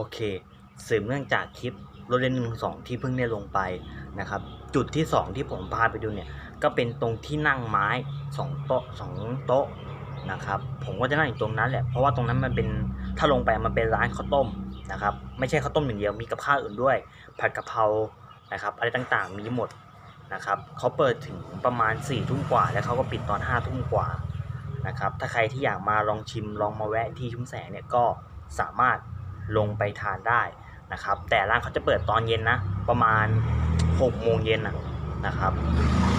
โอเค สืบเนื่องจากคลิปรถเล่นหนึ่งสองที่เพิ่งได้ลงไปนะครับ จุดที่สองที่ผมพาไปดูเนี่ย ก็เป็นตรงที่นั่งไม้สองโต๊ะสองโต๊ะนะครับ ผมก็จะนั่งอยู่ตรงนั้นแหละ เพราะว่าตรงนั้นมันเป็นถ้าลงไปมันเป็นร้านข้าวต้มนะครับ ไม่ใช่ข้าวต้มอย่างเดียว มีกับข้าวอื่นด้วย ผัดกะเพรา นะครับ อะไรต่างๆ มีหมดนะครับเขาเปิดถึงประมาณ4ี่ทุ่มกว่า แล้วเขาก็ปิดตอน5้าทุ่มกว่านะครับ ถ้าใครที่อยากมาลองชิมลองมาแวะที่ชุมแสงเนี่ยก็สามารถ ลงไปทานได้นะครับ แต่ร้านเขาจะเปิดตอนเย็นนะ ประมาณ6โมงเย็นนะครับ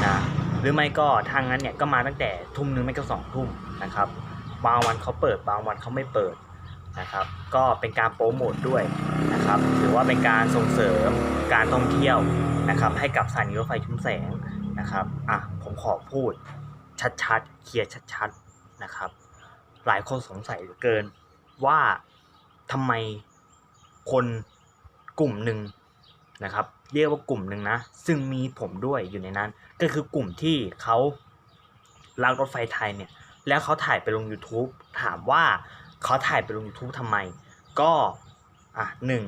นะหรือไม่ก็ทางนั้นเนี่ยก็มาตั้งแต่ทุ่มนึงไม่ก็สองทุ่มนะครับ บางวันเขาเปิดบางวันเขาไม่เปิดนะครับ ก็เป็นการโปรโมทด้วยนะครับถือว่าเป็นการส่งเสริมการท่องเที่ยวนะครับ ให้กับสถานีรถไฟชุมแสงนะครับอะผมขอพูดชัดๆเคลียร์ชัดๆนะครับ หลายคนสงสัยเหลือเกินว่า ทำไมคนกลุ่มหนึ่งนะครับ เรียกว่ากลุ่มหนึ่งนะ ซึ่งมีผมด้วยอยู่ในนั้น ก็คือกลุ่มที่เขารักรถไฟไทยเนี่ย แล้วเขาถ่ายไปลง YouTube ถามว่าเขาถ่ายไปลง YouTube ทำไม ก็อะหนึ่ง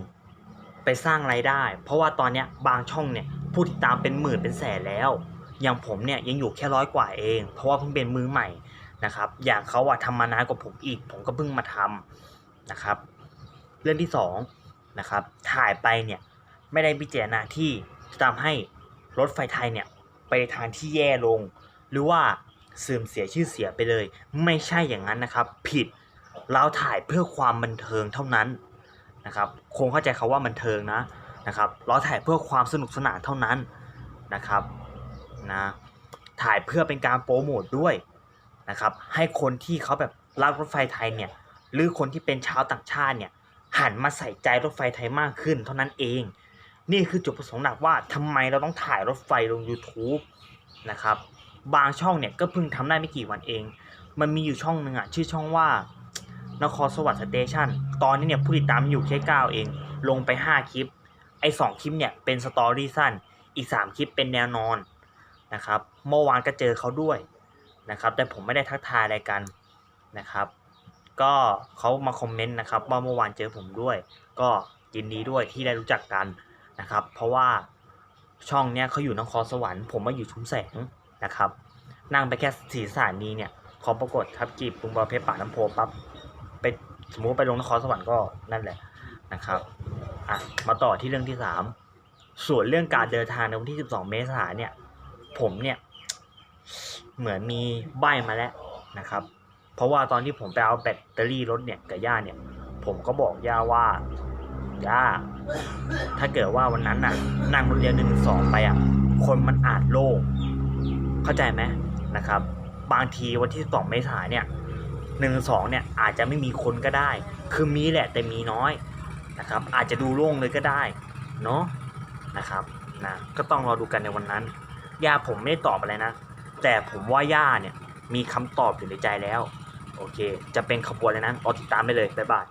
ไปสร้างไรายได้ เพราะว่าตอนเนี้ยบางช่องเนี่ยผู้ติดตามเป็นหมื่นเป็นแสนแล้ว อย่างผมเนี่ยยังอยู่แค่ร้อยกว่าเอง เพราะว่าเพิ่งเป็นมือใหม่นะครับ อย่างเขาอะทำมานานกว่าผมอีก ผมก็เพิ่งมาทำนะครับ เรื่องที่สองนะครับถ่ายไปเนี่ยไม่ได้พิจารณาที่จะทำให้รถไฟไทยเนี่ยไปในทางที่แย่ลง หรือว่าเสื่อมเสียชื่อเสียไปเลย ไม่ใช่อย่างนั้นนะครับ ผิดเราถ่ายเพื่อความบันเทิงเท่านั้นนะครับคงเข้าใจคาว่าบันเทิงนะนะครับเราถ่ายเพื่อความสนุกสนานเท่านั้นนะครับนะถ่ายเพื่อเป็นการโปรโมทด้วยนะครับให้คนที่เขาแบบรักรถไฟไทยเนี่ยหรือคนที่เป็นชาวต่างชาติเนี่ย หันมาใส่ใจรถไฟไทยมากขึ้น เท่านั้นเอง นี่คือจุดประสงค์หลักว่าทำไมเราต้องถ่ายรถไฟลง YouTube นะครับ บางช่องเนี่ยก็เพิ่งทำได้ไม่กี่วันเอง มันมีอยู่ช่องหนึ่งอะชื่อช่องว่านครสวรรค์สเตชันตอนนี้เนี่ยผู้ติดตามอยู่แค่เก้าเอง ลงไป 5 คลิป ไอ้สองคลิปเนี่ยเป็นสตอรี่สั้น อีก 3 คลิปเป็นแนวนอนนะครับ เมื่อวานก็เจอเขาด้วยนะครับ แต่ผมไม่ได้ทักทายอะไรกันนะครับ ก็เขามาคอมเมนต์นะครับว่าเมื่อวานเจอผมด้วย ก็ยินดีด้วยที่ได้รู้จักกันนะครับ เพราะว่าช่องเนี้ยเขาอยู่นครสวรรค์ผมมาอยู่ชุมแสงนะครับ นั่งไปแค่สีสถานีเนี่ยขอปรากฏครับจีบปุงบอเพชรป่าน้ำโพปั๊บไปสมมติไปลงนครสวรรค์ก็นั่นแหละนะครับอะมาต่อที่เรื่องที่สามส่วนเรื่องการเดินทางในวันที่12เมษายนเนี่ย ผมเนี่ย เหมือนมีใบมาแล้วนะครับ เพราะว่าตอนที่ผมไปเอาแบตเตอรี่รถเนี่ยกับย่าเนี่ย ผมก็บอกย่าว่าย่าถ้าเกิดว่าวันนั้นน่ะนั่งรถเรียนหนึ่งสองไปอะ คนมันอาจโล่งเข้าใจไหมนะครับ บางทีวันที่สองเมษายเนี่ยหนึ่งสองเนี่ยอาจจะไม่มีคนก็ได้ คือมีแหละแต่มีน้อยนะครับ อาจจะดูโล่งเลยก็ได้เนาะนะครับนะก็ต้องรอดูกันในวันนั้นย่าผมไม่ได้ตอบอะไรนะ แต่ผมว่าย่าเนี่ยมีคำตอบอยู่ในใจแล้ว โอเค จะเป็นขบวนเลยนะรอติดตามได้เลย บ๊ายบาย